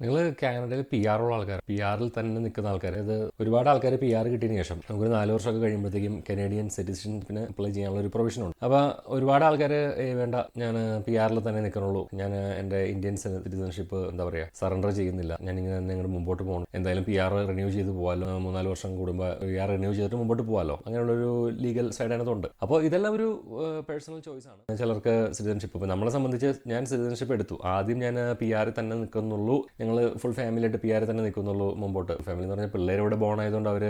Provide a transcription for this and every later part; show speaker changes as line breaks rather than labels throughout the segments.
നിങ്ങൾ കാനഡയിൽ P R ഉള്ള ആൾക്കാർ പി ആറിൽ തന്നെ നിൽക്കുന്ന ആൾക്കാർ അത് ഒരുപാട് ആൾക്കാർ പി ആർ കിട്ടിയതിന് ശേഷം. നമുക്കൊരു നാല് വർഷമൊക്കെ കഴിയുമ്പോഴത്തേക്കും കനേഡിയൻ സിറ്റിസൺഷിപ്പിന് അപ്ലൈ ചെയ്യാനുള്ള ഒരു പ്രൊവിഷൻ ഉണ്ട്. അപ്പോൾ ഒരുപാട് ആൾക്കാർ വേണ്ട. ഞാൻ പി ആറിൽ തന്നെ നിൽക്കണുള്ളൂ. ഞാൻ എന്റെ ഇന്ത്യൻ സിറ്റിസൺഷിപ്പ് എന്താ പറയുക സറണ്ടർ ചെയ്യുന്നില്ല. ഞാൻ ഇങ്ങനെ തന്നെ ഇങ്ങോട്ട് മുമ്പോട്ട് പോകണം. എന്തായാലും പി ആർ റിന്യൂ ചെയ്ത് പോകാമല്ലോ മൂന്നാൽ വർഷം കൂടുമ്പോൾ പി ആർ റിന്യൂ ചെയ്തിട്ട് മുമ്പോട്ട് പോകാമല്ലോ അങ്ങനെയുള്ളൊരു ലീഗൽ സൈഡ് അതിനകത്തുണ്ട് അപ്പോൾ ഇതെല്ലാം ഒരു പേഴ്സണൽ ചോയ്സ് ആണ്. ചിലർക്ക് സിറ്റിസൺഷിപ്പ് ഇപ്പോൾ നമ്മളെ സംബന്ധിച്ച് ഞാൻ സിറ്റിസൺഷിപ്പ് എടുത്തു. ആദ്യം ഞാൻ പി ആറിൽ തന്നെ നിൽക്കുന്നുള്ളൂ. ഞങ്ങൾ ഫുൾ ഫാമിലി ആയിട്ട് പി ആറിൽ തന്നെ നിൽക്കുന്നുള്ളൂ മുമ്പോട്ട്. ഫാമിലി എന്ന് പറഞ്ഞാൽ പിള്ളേർ ഇവിടെ ബോൺ ആയതുകൊണ്ട് അവർ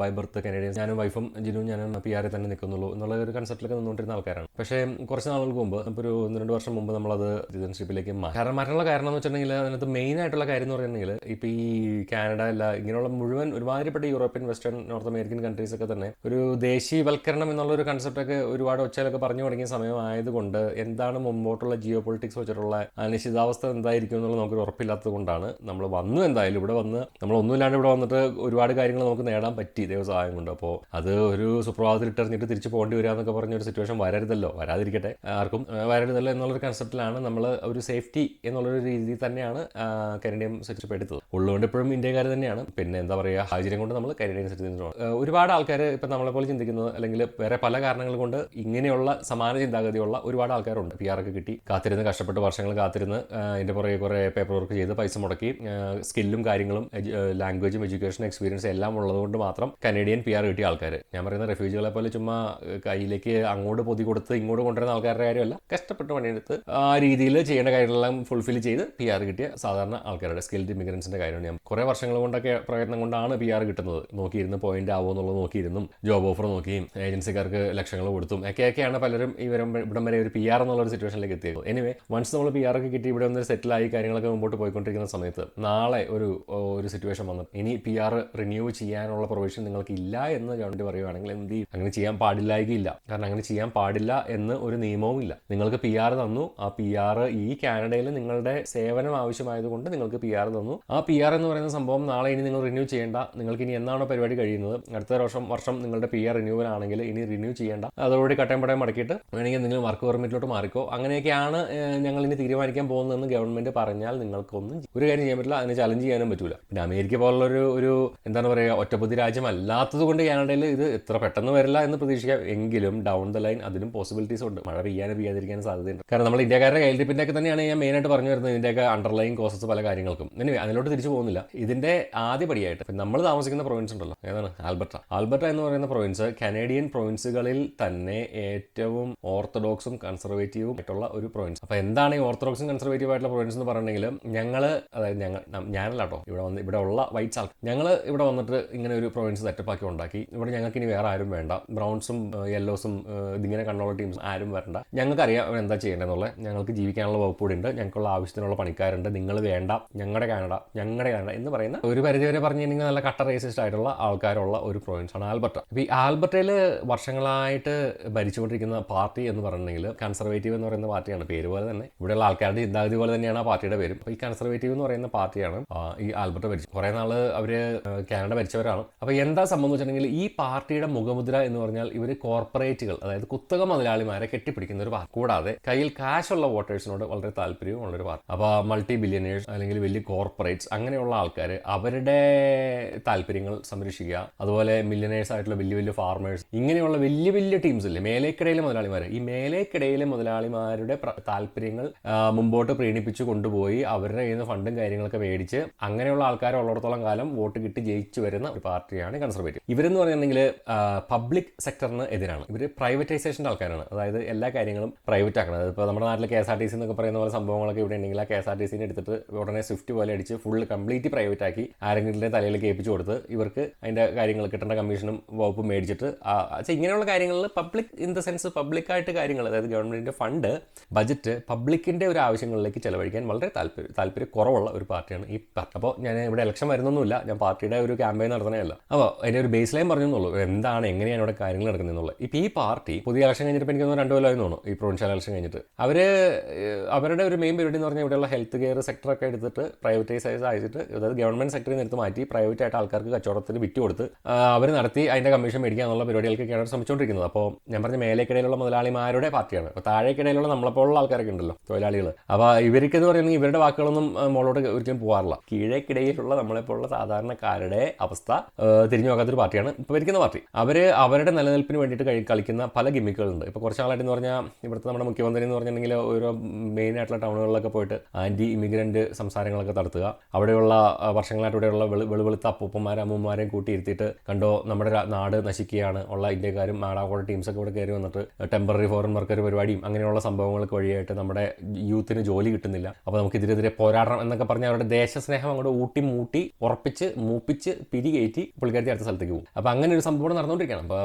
ബൈ ബർത്ത് കനേഡിയൻ ഞാനും വൈഫും ജിനുവും ഞാനും പി ആറിൽ തന്നെ നിൽക്കുന്നുള്ളൂ എന്നുള്ള ഒരു കൺസെപ്റ്റിലൊക്കെ നിന്നുകൊണ്ടിരുന്ന ആൾക്കാരാണ്. പക്ഷേ കുറച്ച് നാളുകൾക്ക് മുമ്പ് ഇപ്പോൾ ഒരു ഒന്ന് രണ്ട് വർഷം മുമ്പ് നമ്മളത് സിറ്റിസൺഷിപ്പിലേക്ക് മാറി കാരണം മാറ്റാനുള്ള കാരണം എന്ന് വെച്ചിട്ടുണ്ടെങ്കിൽ അതിനകത്ത് മെയിൻ ആയിട്ടുള്ള കാര്യം എന്ന് പറയുകയാണെങ്കിൽ ഇപ്പോൾ ഈ കാനഡ അല്ല ഇങ്ങനെയുള്ള മുഴുവൻ ഒരുമാതിരിപ്പെട്ട European western North American countries ഒക്കെ തന്നെ ഒരു ദേശീയവൽക്കരണം എന്നുള്ള ഒരു കൺസെപ്റ്റൊക്കെ ഒരുപാട് ഒച്ചയിലൊക്കെ പറഞ്ഞു തുടങ്ങിയ സമയമായതുകൊണ്ട് എന്താണ് മുമ്പോട്ടുള്ള ജിയോ പൊളിറ്റിക്സ് വെച്ചിട്ടുള്ള അനിശ്ചിതാവസ്ഥ എന്തായിരിക്കും എന്നുള്ളത് നമുക്കൊരു ഉറപ്പില്ലാത്തത് കൊണ്ടാണ് നമ്മൾ വന്നു എന്തായാലും. ഇവിടെ വന്ന് നമ്മൾ ഒന്നുമില്ലാണ്ട് ഇവിടെ വന്നിട്ട് ഒരുപാട് കാര്യങ്ങൾ നമുക്ക് നേടാൻ പറ്റി. ദൈവസഹായം കൊണ്ട്. അപ്പോൾ അത് ഒരു സുപ്രഭാതത്തിൽ ഇട്ടെറിഞ്ഞിട്ട് തിരിച്ച് പോകേണ്ടി വരിക എന്നൊക്കെ പറഞ്ഞ ഒരു സിറ്റുവേഷൻ വരരുതല്ലോ. വരാതിരിക്കട്ടെ. ആർക്കും വരരുതല്ലോ എന്നുള്ളൊരു കൺസെപ്റ്റിലാണ് നമ്മൾ ഒരു സേഫ്റ്റി എന്നുള്ളൊരു രീതിയിൽ തന്നെയാണ് കനേഡിയൻ സിറ്റിസൺഷിപ്പ് എടുത്തത്. ഉള്ളതുകൊണ്ട് ഇപ്പോഴും ഇന്ത്യക്കാർ തന്നെയാണ്. പിന്നെ എന്താ പറയുക സാഹചര്യം കൊണ്ട് നമ്മൾ കനേഡിയൻ സിറ്റിസൺഷിപ്പ് ഒരുപാട് ആൾക്കാർ ഇപ്പം നമ്മളെ പോലെ ചിന്തിക്കുന്നത് അല്ലെങ്കിൽ വേറെ പല കാരണങ്ങൾ കൊണ്ട് ഇങ്ങനെയുള്ള സമാന ചിന്താഗതിയുള്ള ഒരുപാട് ആൾക്കാരുണ്ട്. പി ആർ ഒക്കെ കിട്ടി. കാത്തിരുന്ന് കഷ്ടപ്പെട്ട് വർഷങ്ങൾ കാത്തിരുന്ന് അതിന്റെ പുറകെ കുറേ പേപ്പർ വർക്ക് ചെയ്ത് പൈസ മുടക്കി സ്കില്ലും കാര്യങ്ങളും ലാംഗ്വേജും എഡ്യൂക്കേഷൻ എക്സ്പീരിയൻസ് എല്ലാം ഉള്ളതുകൊണ്ട് മാത്രം കനേഡിയൻ പി ആർ കിട്ടിയ ആൾക്കാർ ഞാൻ പറയുന്ന റെഫ്യൂജികളെ പോലെ ചുമ്മാ കയ്യിലേക്ക് അങ്ങോട്ട് പൊതി കൊടുത്ത് ഇങ്ങോട്ട് കൊണ്ടുവരുന്ന ആൾക്കാരുടെ കാര്യമല്ല. കഷ്ടപ്പെട്ട് പണിയെടുത്ത് ആ രീതിയിൽ ചെയ്യേണ്ട കാര്യങ്ങളെല്ലാം ഫുൾഫിൽ ചെയ്ത് പി ആർ കിട്ടിയ സാധാരണ ആൾക്കാരുടെ സ്കിൽഡ് ഇമിഗ്രൻസിന്റെ കാര്യമാണ് ഞാൻ. കുറേ വർഷങ്ങൾ കൊണ്ടൊക്കെ പ്രയത്നം കൊണ്ടാണ് പി ആർ കിട്ടുന്നത്. നോക്കിയിരുന്ന് പോയിന്റ് ആവോ എന്നുള്ളത് നോക്കിയിരുന്നും ജോബ് ഓഫർ നോക്കിയും ഏജൻസിക്കാർക്ക് ലക്ഷങ്ങൾ കൊടുത്തും ഒക്കെയൊക്കെയാണ് പലരും ഈ വരും ഇവിടം വരെ ഒരു പി ആർ എന്നുള്ള ഒരു സിറ്റുവേഷനിലേക്ക് എത്തിയത്. എനിവേ വൺസ് നമ്മൾ പി ആർ ഒക്കെ കിട്ടി ഇവിടെ ഒന്ന് സെറ്റിൽ ആയി കാര്യങ്ങളൊക്കെ മുമ്പോട്ട് പോയിക്കൊണ്ടിരിക്കുന്ന സമയത്ത് നാളെ ഒരു ഒരു സിറ്റുവേഷൻ വന്നു ഇനി പി ആർ റിന്യൂ ചെയ്യാനുള്ള പ്രൊവിഷൻ നിങ്ങൾക്ക് ഇല്ല എന്ന് ഗവൺമെന്റ് പറയുവാണെങ്കിൽ എന്ത് ചെയ്യും? അങ്ങനെ ചെയ്യാൻ പാടില്ലായിരിക്കില്ല കാരണം അങ്ങനെ ചെയ്യാൻ പാടില്ല എന്ന് ഒരു നിയമവും ഇല്ല. നിങ്ങൾക്ക് പി ആർ തന്നു. ആ പി ആർ ഈ കാനഡയിൽ നിങ്ങളുടെ സേവനം ആവശ്യമായതുകൊണ്ട് നിങ്ങൾക്ക് പി ആർ തന്നു. ആ പി ആർ എന്ന് പറയുന്ന സംഭവം നാളെ ഇനി നിങ്ങൾ റിന്യൂ ചെയ്യേണ്ട. നിങ്ങൾക്ക് ഇനി എന്നാണോ പരിപാടി കഴിയുന്നത്? അടുത്ത വർഷം വർഷം നിങ്ങളുടെ പി ആർ റിന്യൂവൽ ആണെങ്കിൽ ഇനി റിന്യൂ ചെയ്യേണ്ട. അതോടുകൂടി കട്ടയം പടയം മടക്കിയിട്ട് വേണമെങ്കിൽ നിങ്ങൾ വർക്ക് പെർമിറ്റിലോട്ട് മാറിക്കോ. അങ്ങനെയൊക്കെയാണ് ഞങ്ങൾ ഇനി തീരുമാനിക്കാൻ പോകുന്നതെന്ന് ഗവൺമെന്റ് പറഞ്ഞാൽ നിങ്ങൾക്കൊന്നും ഒരു കാര്യം ചെയ്യാൻ പറ്റില്ല അതിനെ ചലഞ്ച് ചെയ്യാനും പറ്റൂല. പിന്നെ അമേരിക്ക പോലുള്ള ഒരു ഒരു എന്താണ് പറയുക ഒറ്റപ്പതി രാജ്യം അല്ലാത്തത് കൊണ്ട് കാനഡയിൽ ഇത് ഇത്ര പെട്ടെന്ന് വരില്ല എന്ന് പ്രതീക്ഷിക്കാം. എങ്കിലും ഡൗൺ ദ ലൈൻ അതിനും പോസിബിലിറ്റീസ് ഉണ്ട്. മഴ പെയ്യാനും പെയ്യാതിരിക്കാനും സാധ്യതയുണ്ട്. കാരണം നമ്മൾ ഇന്ത്യക്കാരുടെ കയ്യിലിരിപ്പിന്റെ ഒക്കെ തന്നെയാണ് ഞാൻ മെയിനായിട്ട് പറഞ്ഞു വരുന്നത്. ഇതിന്റെയൊക്കെ അണ്ടർലൈൻ കോസസ് പല കാര്യങ്ങൾക്കും. ഇനി അതിലോട്ട് തിരിച്ചു പോകുന്നില്ല. ഇതിന്റെ ആദ്യ പടിയായിട്ട് ഇപ്പം നമ്മൾ താമസിക്കുന്ന പ്രൊവിൻസ് ഉണ്ടല്ലോ. ഏതാണ്? ആൽബർട്ട. ആൽബർട്ട എന്ന് പറയുന്ന പ്രൊവിൻസ് കനേഡിയൻ പ്രൊവിൻസുകളിൽ തന്നെ ഏറ്റവും ഓർത്തഡോക്സും കൺസർവേറ്റീവും ആയിട്ടുള്ള ഒരു പ്രൊവിൻസ് അപ്പോൾ എന്താണ് ഈ ഓർത്തഡോക്സും കൺസർവേറ്റീവ് ആയിട്ടുള്ള പ്രൊവിൻസ് എന്ന് പറഞ്ഞിട്ടുണ്ടെങ്കിൽ ഞങ്ങൾ അതായത് ഞങ്ങൾ ഞാനല്ല കേട്ടോ ഇവിടെ വന്ന് ഇവിടെ ഉള്ള വൈറ്റ്സ് ആൾ. ഞങ്ങൾ ഇവിടെ വന്നിട്ട് ഇങ്ങനെ ഒരു പ്രൊവിൻസ് സെറ്റപ്പാക്കി ഉണ്ടാക്കി. ഇവിടെ ഞങ്ങൾക്ക് ഇനി വേറെ ആരും വേണ്ട. ബ്രൗൺസും യെല്ലോസും ഇതിങ്ങനെ കണ്ണുള്ള ടീംസ് ആരും വരണ്ട. ഞങ്ങൾക്കറിയാം എന്താ ചെയ്യേണ്ടതെന്നുള്ളത് ഞങ്ങൾക്ക് ജീവിക്കാനുള്ള വകുപ്പ് കൂടി ഉണ്ട്. ഞങ്ങൾക്കുള്ള ആവശ്യത്തിനുള്ള പണിക്കാരുണ്ട്. നിങ്ങൾ വേണ്ട. ഞങ്ങളുടെ കാനഡ ഞങ്ങളുടെ കാനഡ എന്ന് പറയുന്ന ഒരു പരിധി വരെ കഴിഞ്ഞാൽ നല്ല കട്ട റേസിസ്റ്റ് ആയിട്ടുള്ള ആൾക്കാരുള്ള ഒരു പ്രൊവിൻസ് ആണ് ആൽബർട്ട. ഈ ആൽബർട്ടയിൽ വർഷങ്ങളായിട്ട് ഭരിച്ചുകൊണ്ടിരിക്കുന്ന പാർട്ടി എന്ന് പറഞ്ഞിട്ടുണ്ടെങ്കിൽ കൺസർവേറ്റീവ് എന്ന് പറയുന്ന പാർട്ടിയാണ്. പേര് പോലെ തന്നെ. ഇവിടെയുള്ള ആൾക്കാരുടെ ചിന്താഗതി പോലെ തന്നെയാണ് ആ പാർട്ടിയുടെ പേരും. അപ്പോൾ ഈ കൺസർവേറ്റീവ് എന്ന് പറയുന്ന പാർട്ടിയാണ് ഈ ആൽബർട്ട് ഭരിച്ചത് കുറേ നാൾ അവർ കാനഡ ഭരിച്ചവരാണ്. അപ്പോൾ എന്താ സംഭവം വെച്ചിട്ടുണ്ടെങ്കിൽ ഈ പാർട്ടിയുടെ മുഖമുദ്ര എന്ന് പറഞ്ഞാൽ ഇവർ കോർപ്പറേറ്റുകൾ അതായത് കുത്തക മുതലാളിമാരെ കെട്ടിപ്പിടിക്കുന്ന ഒരു പാർട്ടി. കൂടാതെ കയ്യിൽ കാശ് ഉള്ള വോട്ടേഴ്സിനോട് വളരെ താല്പര്യവും ഉള്ളൊരു പാർട്ടി. അപ്പോൾ മൾട്ടി ബില്യനേഴ്സ് അല്ലെങ്കിൽ വലിയ കോർപ്പറേറ്റ്സ് അങ്ങനെയുള്ള ആൾക്കാർ അവരുടെ താല്പര്യങ്ങൾ സംരക്ഷിക്കുക. അതുപോലെ മില്യനേഴ്സ് ആയിട്ടുള്ള വലിയ വലിയ ഫാർമേഴ്സ് ഇങ്ങനെയുള്ള വലിയ വലിയ ടീംസ് ഇല്ലേ മേലേക്കിടയിലെ മുതലാളിമാർ ഈ മേലേക്കിടയിലെ മുതലാളിമാരുടെ പ്ര- താല്പര്യങ്ങൾ മുമ്പോട്ട് പ്രീണിപ്പിച്ച് കൊണ്ടുപോയി അവരുടെ കയ്യിൽ നിന്ന് ഫണ്ടും കാര്യങ്ങളൊക്കെ മേടിച്ച് അങ്ങനെയുള്ള ആൾക്കാർ ഉള്ളിടത്തോളം കാലം വോട്ട് കിട്ടി ജയിച്ചു വരുന്ന ഒരു പാർട്ടിയാണ് കൺസർവേറ്റീവ്. ഇവരെന്ന് പറഞ്ഞിട്ടുണ്ടെങ്കിൽ പബ്ലിക് സെക്ടറിന് എതിരാണ്. ഇവർ പ്രൈവറ്റൈസേഷന്റെ ആൾക്കാരാണ്. അതായത് എല്ലാ കാര്യങ്ങളും പ്രൈവറ്റ് ആക്കണം. ഇപ്പോൾ നമ്മുടെ നാട്ടിൽ K S R T C എന്നൊക്കെ പറയുന്ന പോലെ സംഭവങ്ങളൊക്കെ ഇവിടെ ഉണ്ടെങ്കിൽ ആ കെ എസ് ആർ ടി സിനെ എടുത്തിട്ട് ഉടനെ സ്വിഫ്റ്റ് പോലെ അടിച്ച് ഫുൾ കംപ്ലീറ്റ് പ്രൈവറ്റ് ആക്കി ആരെങ്കിലും തലയിൽ കേൾപ്പിച്ചു കൊടുത്ത് ഇവർക്ക് അതിന്റെ കാര്യങ്ങൾ കിട്ടേണ്ട കമ്മീഷനും വകുപ്പും മേടിച്ചിട്ട് ഇങ്ങനെയുള്ള കാര്യങ്ങളിൽ പബ്ലിക് ഇൻ ദ സെൻസ് പബ്ലിക്കായിട്ട് കാര്യങ്ങൾ അതായത് ഗവൺമെന്റിന്റെ ഫണ്ട് ബജറ്റ് പബ്ലിക്കിന്റെ ഒരു ആവശ്യങ്ങളിലേക്ക് ചെലവഴിക്കാൻ വളരെ താല്പര്യം താല്പര്യം കുറവുള്ള ഒരു പാർട്ടിയാണ് ഈ പാർട്ടി. അപ്പോൾ ഞാൻ ഇവിടെ ഇലക്ഷൻ വരുന്നൊന്നുമില്ല. ഞാൻ പാർട്ടിയുടെ ഒരു ക്യാമ്പയിൻ നടത്തണേയല്ല അപ്പോൾ അതിന്റെ ഒരു ബേസ് ലൈൻ പറഞ്ഞെന്നുള്ളൂ. എന്താണ് എങ്ങനെയാണ് ഇവിടെ കാര്യങ്ങൾ നടക്കുന്നതെന്നുള്ളത് ഇപ്പോൾ ഈ പാർട്ടി പുതിയ ഇലക്ഷൻ കഴിഞ്ഞിട്ട് എനിക്ക് തോന്നുന്നു രണ്ട് കൊല്ലമായി തോന്നുന്നു ഈ പ്രൊവിൻഷ്യൽ ഇലക്ഷൻ കഴിഞ്ഞിട്ട്. അവർ അവരുടെ ഒരു മെയിൻ പരിപാടി എന്ന് പറഞ്ഞാൽ ഇവിടെയുള്ള ഹെൽത്ത് കെയർ സെക്ടറൊക്കെ എടുത്തിട്ട് പ്രൈവറ്റൈസൈസ് ആയിട്ട് അതായത് ഗവൺമെന്റ് സെക്ടറിൽ നിന്ന് എടുത്ത് മാറ്റി പ്രൈവറ്റ് ആയിട്ട് ആൾക്കാർക്ക് കച്ചവടത്തിന് കൊടുത്ത് അവർ നടത്തി അതിന്റെ കമ്മീഷൻ മേടിക്കുക എന്നുള്ള പരിപാടികൾക്കൊക്കെയാണ് ശ്രമിച്ചുകൊണ്ടിരിക്കുന്നത്. അപ്പോൾ ഞാൻ പറഞ്ഞ മേലേക്കിടയിലുള്ള മുതലാളിമാരുടെ പാർട്ടിയാണ്. അപ്പോൾ താഴേക്കിടയിലുള്ള നമ്മളെപ്പോലുള്ള ആൾക്കാരൊക്കെ ഉണ്ടല്ലോ തൊഴിലാളികൾ അപ്പോൾ ഇവർക്ക് എന്ന് പറയുന്നത് ഇവരുടെ വാക്കുകളൊന്നും മുകളിലോട്ട് ഒരിക്കലും പോകാറില്ല കീഴേക്കിടയിലുള്ള നമ്മളെപ്പോലുള്ള സാധാരണക്കാരുടെ അവസ്ഥ തിരിഞ്ഞു നോക്കാത്തൊരു പാർട്ടിയാണ് ഇപ്പോൾ ഭരിക്കുന്ന പാർട്ടി. അവർ അവരുടെ നിലനിൽപ്പിന് വേണ്ടിയിട്ട് കളിക്കുന്ന പല ഗിമ്മിക്കുകളുണ്ട്. ഇപ്പോൾ കുറച്ച് നാളായിട്ട് എന്ന് പറഞ്ഞാൽ ഇവിടുത്തെ നമ്മുടെ മുഖ്യമന്ത്രി എന്ന് പറഞ്ഞിട്ടുണ്ടെങ്കിൽ ഓരോ മെയിൻ ആയിട്ടുള്ള ടൗണുകളിലൊക്കെ പോയിട്ട് ആന്റി ഇമിഗ്രന്റ് സംസാരങ്ങളൊക്കെ നടത്തുക. അവിടെയുള്ള വർഷങ്ങളായിട്ട് ഇവിടെയുള്ള വെളു വെളുവെളുത്ത അപ്പൂപ്പന്മാരും അമ്മൂമ്മമാരെയും കൂട്ടിയിരുത്തിയിട്ട് കണ്ടോ നമ്മുടെ നാട് നശിക്കുകയാണ്. ഉള്ള ഇന്ത്യക്കാരും നാടാകോടെ ടീംസൊക്കെ ഇവിടെ കയറി വന്നിട്ട് ടെമ്പററി ഫോറിൻ വർക്കർ പരിപാടിയും അങ്ങനെയുള്ള സംഭവങ്ങൾക്ക് വഴിയായിട്ട് നമ്മുടെ യൂത്തിന് ജോലി കിട്ടുന്നില്ല. അപ്പോൾ നമുക്ക് ഇതിനെതിരെ പോരാടണം എന്നൊക്കെ പറഞ്ഞ് അവരുടെ ദേശസ്നേഹം അങ്ങോട്ട് ഊട്ടി മൂട്ടി ഉറപ്പിച്ച് മൂപ്പിച്ച് പിരികയറ്റി പുള്ളിക്കാരത്തി അടുത്ത സ്ഥലത്തേക്ക് പോകും. അപ്പോൾ അങ്ങനെ ഒരു സംഭവം നടന്നുകൊണ്ടിരിക്കണം അപ്പോൾ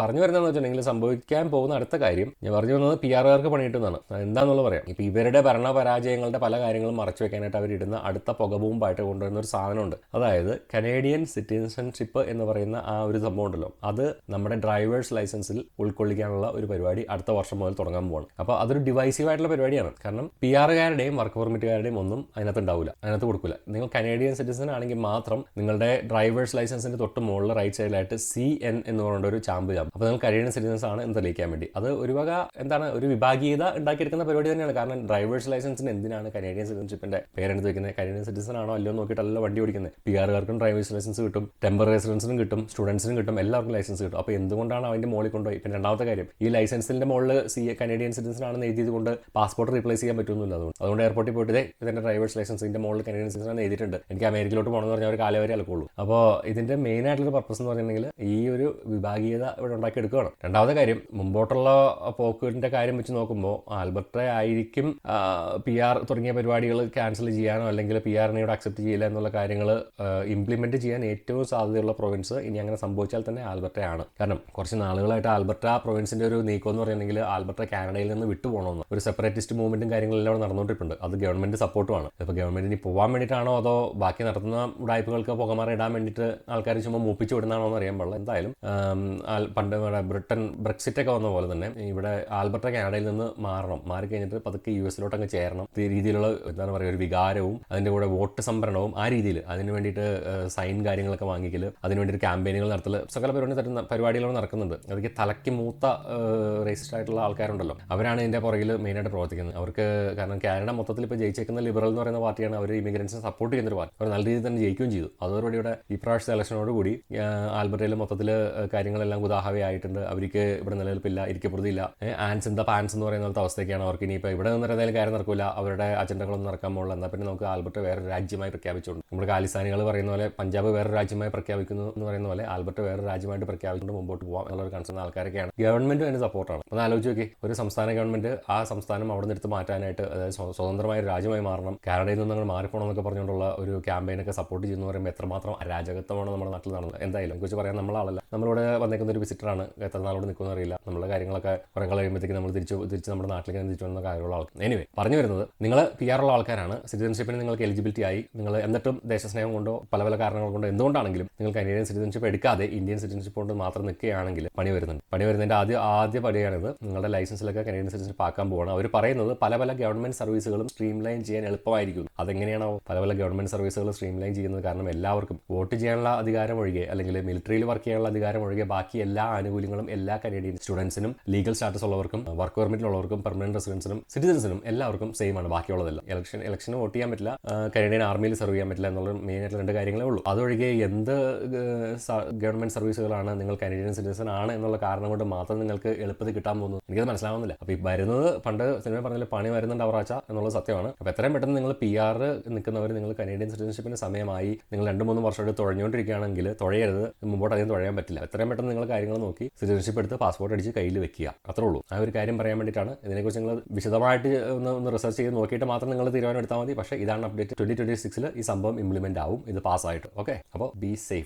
പറഞ്ഞു വരുന്നതെന്ന് വെച്ചിട്ടുണ്ടെങ്കിൽ സംഭവിക്കാൻ പോകുന്ന അടുത്ത കാര്യം ഞാൻ പറഞ്ഞു വന്നത് പി ആറുകാർക്ക് പണിയിട്ടുന്നതാണ് എന്താണെന്നുള്ളത് പറയാം. ഇപ്പൊ ഇവരുടെ ഭരണപരാജയങ്ങളുടെ പല കാര്യങ്ങളും മറച്ചു വെക്കാനായിട്ട് അവരിടുന്ന അടുത്ത പുകബൂമ്പായിട്ട് കൊണ്ടുവരുന്ന ഒരു സാധനമുണ്ട്. അതായത് കനേഡിയൻ സിറ്റിസൺഷിപ്പ് എന്ന് പറയുന്ന ആ ഒരു സംഭവം ഉണ്ടല്ലോ. അത് നമ്മുടെ ഡ്രൈവേഴ്സ് ലൈസൻസിൽ ഉൾക്കൊള്ളിക്കാനുള്ള ഒരു പരിപാടി അടുത്ത വർഷം മുതൽ തുടങ്ങാൻ പോകണം അപ്പോൾ അതൊരു ഡിവൈസീവ് ആയിട്ടുള്ള പരിപാടിയാണ്. കാരണം പി ആറുകാരുടെയും വർക്ക് പെർമിറ്റുകാരുടെയും ഒന്നും അതിനകത്ത് ഉണ്ടാവില്ല അതിനകത്ത് കൊടുക്കില്ല നിങ്ങൾ കനേഡിയൻ സിറ്റിസൺ ആണെങ്കിൽ മാത്രം നിങ്ങളുടെ ഡ്രൈവേഴ്സ് ലൈസൻസിന്റെ തൊട്ട് മുകളിൽ റൈറ്റ് സൈഡിലായിട്ട് സി എൻ എന്ന് പറഞ്ഞ ഒരു ചാമ്പ് ചാമ്പ് അപ്പോൾ നിങ്ങൾ കനേഡിയൻ സിറ്റിസൺസ് ആണ് എന്ന് തെളിയിക്കാൻ വേണ്ടി. അത് ഒരു വക എന്താണ് ഒരു വിഭാഗീയത ഉണ്ടാക്കിയെടുക്കുന്ന പരിപാടി തന്നെയാണ്. കാരണം ഡ്രൈവേഴ്സ് ലൈസൻസിന് എന്തിനാണ് കനേഡിയൻ സിറ്റിസൺഷിപ്പിന്റെ പേരെടുത്ത് വെക്കുന്നത്? കനേഡിയൻ സിറ്റിസൺ ആണോ അല്ലയോ നോക്കിയിട്ടല്ല വണ്ടി ഓടിക്കുന്നത്. പി ആറുകാർക്കും ഡ്രൈവേഴ്സ് ലൈസൻസ് കിട്ടും. ടെമ്പർ റെസിഡൻസിനും കിട്ടും. സ്റ്റുഡൻസിനും കിട്ടും. എല്ലാവർക്കും ലൈസൻസ് കിട്ടും. അപ്പോൾ എന്തുകൊണ്ടാണ് അതിന്റെ മുകളിൽ കൊണ്ടുപോയി? പിന്നെ രണ്ടാമത്തെ കാര്യം ഈ ലൈസൻസിന്റെ മുകളിൽ സി കനേഡിയൻ സിറ്റിസൺ ആണെന്ന് എഴുതിയത് കൊണ്ട് പാസ്പോർട്ട് റീപ്ലേസ് ചെയ്യാൻ പറ്റുന്നില്ല അതുകൊണ്ട്. അതുകൊണ്ട് എയർപോർട്ടിൽ പോയിട്ട് ഇതേ ഇതിന്റെ ഡ്രൈവേഴ്സ് ലൈസൻസിന്റെ മുകളിൽ കനേഡിയൻ സിറ്റിസൺ എന്ന് എഴുതിയിട്ടുണ്ട്. എനിക്ക് അമേരിക്കയിലോട്ട് പോകണമെന്ന് പറഞ്ഞാൽ ഒരു കാലവരെ അലക്കുള്ളൂ. അപ്പോൾ ഇതിന്റെ മെയിൻ ആയിട്ടുള്ള പർപ്പസ് എന്ന് പറഞ്ഞിട്ടുണ്ടെങ്കിൽ ഈ ഒരു വിഭാഗീയത ഇവിടെ ഉണ്ടാക്കി എടുക്കുകയാണ് രണ്ടാമത്തെ കാര്യം മുമ്പോട്ടുള്ള പോക്കിന്റെ കാര്യം വെച്ച് നോക്കുമ്പോൾ ആൽബർട്ട ആയിരിക്കും പി ആർ തുടങ്ങിയ പരിപാടികൾ ക്യാൻസൽ ചെയ്യാനോ അല്ലെങ്കിൽ പി ആറിനെ ഇവിടെ അക്സെപ്റ്റ് ചെയ്യില്ല എന്നുള്ള കാര്യങ്ങൾ ഇംപ്ലിമെന്റ് ചെയ്യാൻ ഏറ്റവും സാധ്യതയുള്ള പ്രൊവിൻസ് ഇനി അങ്ങനെ സംഭവിച്ചാൽ തന്നെ ആൽബർട്ടയാണ്. കാരണം കുറച്ച് നാളുകളായിട്ട് ആൽബർട്ട പ്രൊവിൻസിന്റെ ഒരു നീക്കം എന്ന് പറയുന്നെങ്കിൽ ആൽബർട്ട കാനഡയിൽ നിന്ന് വിട്ടുപോകണമെന്ന്. ഒരു സെപ്പറേറ്റിസ്റ്റ് മൂവ്മെന്റും കാര്യങ്ങളെല്ലാം നടന്നുകൊണ്ടിട്ടുണ്ട്. അത് ഗവൺമെന്റ് സപ്പോർട്ടുമാണ് ഇപ്പോൾ ഗവൺമെന്റിന് പോകാൻ വേണ്ടിയിട്ടാണോ അതോ ബാക്കി നടത്തുന്ന ഉടായ്പകൾക്ക് പുകമാറി ഇടാൻ വേണ്ടിയിട്ട് ആൾക്കാർ ചുമ്മാ മൂപ്പിച്ച് വിടുന്നതാണോ എന്ന് അറിയാൻ പാടില്ല. എന്തായാലും പണ്ട് ബ്രിട്ടൻ ബ്രെക്സിറ്റ് ഒക്കെ വന്ന പോലെ തന്നെ ഇവിടെ ആൽബർട്ട കാനഡയിൽ നിന്ന് മാറണം. മാറി കഴിഞ്ഞിട്ട് പതുക്കെ യു എസിലോട്ട് അങ്ങ് ചേരണം. ഈ രീതിയിലുള്ള എന്താണ് പറയുക ഒരു വികാരവും അതിന്റെ കൂടെ വോട്ട് സംഭരണവും ആ രീതിയിൽ അതിന് വേണ്ടിയിട്ട് സൈൻ കാര്യങ്ങളൊക്കെ വാങ്ങിക്കൽ അതിന് ഒരു ക്യാമ്പയിനുകൾ നടത്തൽ സകല പരിപാടി തരുന്ന പരിപാടികൾ നടക്കുന്നുണ്ട് അതൊക്കെ തലയ്ക്ക് മൂത്ത റേസിസ്റ്റ് ആയിട്ടുള്ള ആൾക്കാരുണ്ടല്ലോ. അവരാണ് ഇതിന്റെ പുറകിൽ മെയിനായിട്ട് പ്രവർത്തിക്കുന്നത്. അവർക്ക് കാരണം കാനഡ മൊത്തത്തിൽ ഇപ്പോൾ ജയിച്ചേക്കുന്ന ലിബറൽ എന്ന് പറയുന്ന പാർട്ടിയാണ് അവർ ഇമിഗ്രൻസിനെ സപ്പോർട്ട് ചെയ്യുന്ന ഒരു പാർട്ടി. അവർ നല്ല രീതിയിൽ തന്നെ ജയിക്കുകയും ചെയ്തു. അതോടുകൂടി ഇവിടെ ഈ പ്രാവശ്യത്തെ ഇലക്ഷനോടുകൂടി ആൽബർട്ടയിലെ മൊത്തത്തിൽ കാര്യങ്ങളെല്ലാം കുതാഹവേ ആയിട്ടുണ്ട്. അവർക്ക് ഇവിടെ നിലനിൽപ്പില്ല ഇരിക്കപ്പെടുന്നില്ല ആൻസ് ദ പാൻസ് എന്ന് പറയുന്ന പോലത്തെ അവസ്ഥയ്ക്കാണ് അവർക്ക് ഇനിയിപ്പോൾ ഇവിടെ നിന്ന് എന്തായാലും കാര്യം നടക്കില്ല അവരുടെ അജണ്ടകളൊന്നും നടക്കാൻ പോകുന്നില്ല എന്നാൽ പിന്നെ നമുക്ക് ആൽബർട്ട് വേറൊരു രാജ്യമായി പ്രഖ്യാപിച്ചുകൊണ്ട് നമ്മുടെ കാലിസ്ഥാനികൾ പറയുന്ന പോലെ പഞ്ചാബ് വേറൊരു രാജ്യമായി പ്രഖ്യാപിക്കുന്നു എന്ന് പറയുന്ന പോലെ ആൽബർട്ട് വേറൊരു രാജ്യമായിട്ട് പ്രഖ്യാപിച്ചുകൊണ്ട് മുമ്പോട്ട് പോകാം എന്നുള്ള ഒരു കൺസേൺ ആൾക്കാരൊക്കെയാണ്. ഗവൺമെന്റ് അതിന് സപ്പോർട്ടാണ് ഒന്ന് ആലോചിച്ച് നോക്കി. ഒരു സംസ്ഥാന ഗവൺമെന്റ് ആ സംസ്ഥാനം അവിടെ നിന്ന് എടുത്ത് മാറ്റാനായിട്ട് അതായത് സ്വതന്ത്രമായ രാജ്യമായി മാറണം. കാനഡയിൽ നിന്ന് അങ്ങനെ മാറിപ്പോണം എന്നൊക്കെ പറഞ്ഞുകൊണ്ടുള്ള ഒരു ക്യാമ്പയിനൊക്കെ സപ്പോർട്ട് ചെയ്യുന്നു പറയുമ്പോൾ എത്രമാത്രം അരാജകത്വമാണ് നമ്മുടെ നാട്ടിൽ നടന്നത്? എന്തായാലും കുറിച്ച് പറയാൻ നമ്മളാളല്ല നമ്മളിവിടെ വന്നേക്കുന്ന ഒരു വിസിറ്ററാണ് എത്ര നാളോട് നിൽക്കുന്ന അറിയില്ല. നമ്മുടെ കാര്യങ്ങളൊക്കെ കുറെ കഴിയുമ്പോഴത്തേക്ക് നമ്മൾ തിരിച്ച് തിരിച്ച് നമ്മുടെ നാട്ടിലേക്ക് തിരിച്ചു വന്ന കാര്യമുള്ള ആൾക്കാർ. എനിവേ പറഞ്ഞു വരുന്നത് നിങ്ങൾ പി ആർ ഉള്ള ആൾക്കാരാണ്. സിറ്റിസൺഷിപ്പിന് നിങ്ങൾക്ക് എലിജിബിലിറ്റി ആയി. നിങ്ങൾ എന്നിട്ടും ദേശസ്നേഹം കൊണ്ടോ പല പല കാരണങ്ങൾ കൊണ്ടോ എന്തുകൊണ്ടാണെങ്കിലും നിങ്ങൾ കനേഡിയൻ സിറ്റിസൺഷിപ്പ് എടുക്കാതെ ഇന്ത്യൻ സിറ്റിസൺഷിപ്പ് കൊണ്ട് മാത്രം നിൽക്കുകയാണെങ്കിൽ പണി വരുന്നുണ്ട്. പണി വരുന്നതിന്റെ ആദ്യ ആദ്യ പടിയാണിത്. നിങ്ങളുടെ ലൈസൻസിലൊക്കെ കനേഡിയൻ സിറ്റിസൺഷിപ്പ് ആക്കാൻ പോകണം അവർ പറയുന്നത് പല പല ഗവൺമെന്റ് സർവീസുകളും സ്ട്രീം ലൈൻ ചെയ്യാൻ എളുപ്പമായിരിക്കും അതെങ്ങനെയാണോ പല പല ഗവൺമെന്റ് സർവീസുകൾ സ്ട്രീംലൈൻ ചെയ്യുന്നത് കാരണം എല്ലാവർക്കും വോട്ട് ചെയ്യാനുള്ള അധികാരം ഒഴികെ അല്ലെങ്കിൽ മിലിറ്ററിയിൽ വർക്ക് ചെയ്യാനുള്ള അധികാരം ഒഴികെ ബാക്കി എല്ലാ ആനുകൂല്യങ്ങളും എല്ലാ കനേഡിയൻ സ്റ്റുഡൻസിനും ലീഗൽ സ്റ്റാറ്റസ് ഉള്ളവർക്കും വർക്ക് പെർമിറ്റിലുള്ളവർക്കും പെർമനന്റ് റെസിഡൻസിനും സിറ്റിസൻസിനും എല്ലാവർക്കും സെയിം ആണ്. ബാക്കിയുള്ളതെല്ലാം. ഇലക്ഷൻ ഇലക്ഷന് വോട്ട് ചെയ്യാൻ പറ്റില്ല. കനേഡിയൻ ആർമിയിൽ സെർവ് ചെയ്യാൻ പറ്റില്ല എന്നുള്ള മെയിൻ ആയിട്ട് രണ്ട് കാര്യങ്ങളേ ഉള്ളൂ. അതൊഴികെ എന്ത് ഗവൺമെന്റ് സർവീസുകളാണ് നിങ്ങൾ കനേഡിയൻ സിറ്റിസൺ ആണ് എന്നുള്ള കാരണം കൊണ്ട് മാത്രം നിങ്ങൾക്ക് എളുപ്പത്തിൽ കിട്ടാൻ പോകുന്നത്. എനിക്കത് മനസ്സിലാവുന്നില്ല. അപ്പോൾ ഈ വരുന്നത് പണ്ട് സിനിമ പറഞ്ഞാൽ പണി വരുന്നുണ്ട് അവറാച്ച എന്നുള്ളത് സത്യമാണ്. അപ്പോൾ എത്രയും പെട്ടെന്ന് നിങ്ങൾ പി ആർ നിൽക്കുന്നവർ നിങ്ങൾ കനേഡിയൻ സിറ്റിസൺഷിപ്പിന് സമയമായി നിങ്ങൾ രണ്ട് മൂന്ന് വർഷമായിട്ട് തുഴഞ്ഞുകൊണ്ടിരിക്കുകയാണെങ്കിൽ തുഴയരുത്. മുമ്പോട്ട് അധികം തുഴയാൻ പറ്റില്ല. എത്രയും പെട്ടെന്ന് നിങ്ങൾ കാര്യങ്ങൾ നോക്കി സിറ്റിസൺഷിപ്പ് എടുത്ത് പാസ്പോർട്ട് അടിച്ച് കയ്യിൽ വെക്കുക. അത്രേ ഉള്ളൂ. ആ ഒരു കാര്യം പറയാൻ വേണ്ടിയിട്ടാണ് ഇതിനെക്കുറിച്ച് നിങ്ങൾ വിശദമായിട്ട് ഒന്ന് ഒന്ന് റിസർച്ച് ചെയ്ത് നോക്കിയിട്ട് മാത്രം നിങ്ങൾ തീരുമാനം എടുത്താൽ മതി. പക്ഷേ ഇതാണ് അപ്ഡേറ്റ് ട്വന്റി ട്വന്റി സിക്സിൽ ഈ സംഭവം ഇംപ്ലിമെന്റ് ആവും. ഇത് പാസ്സായിട്ട് ഓക്കെ അപ്പോൾ ബി സേഫ്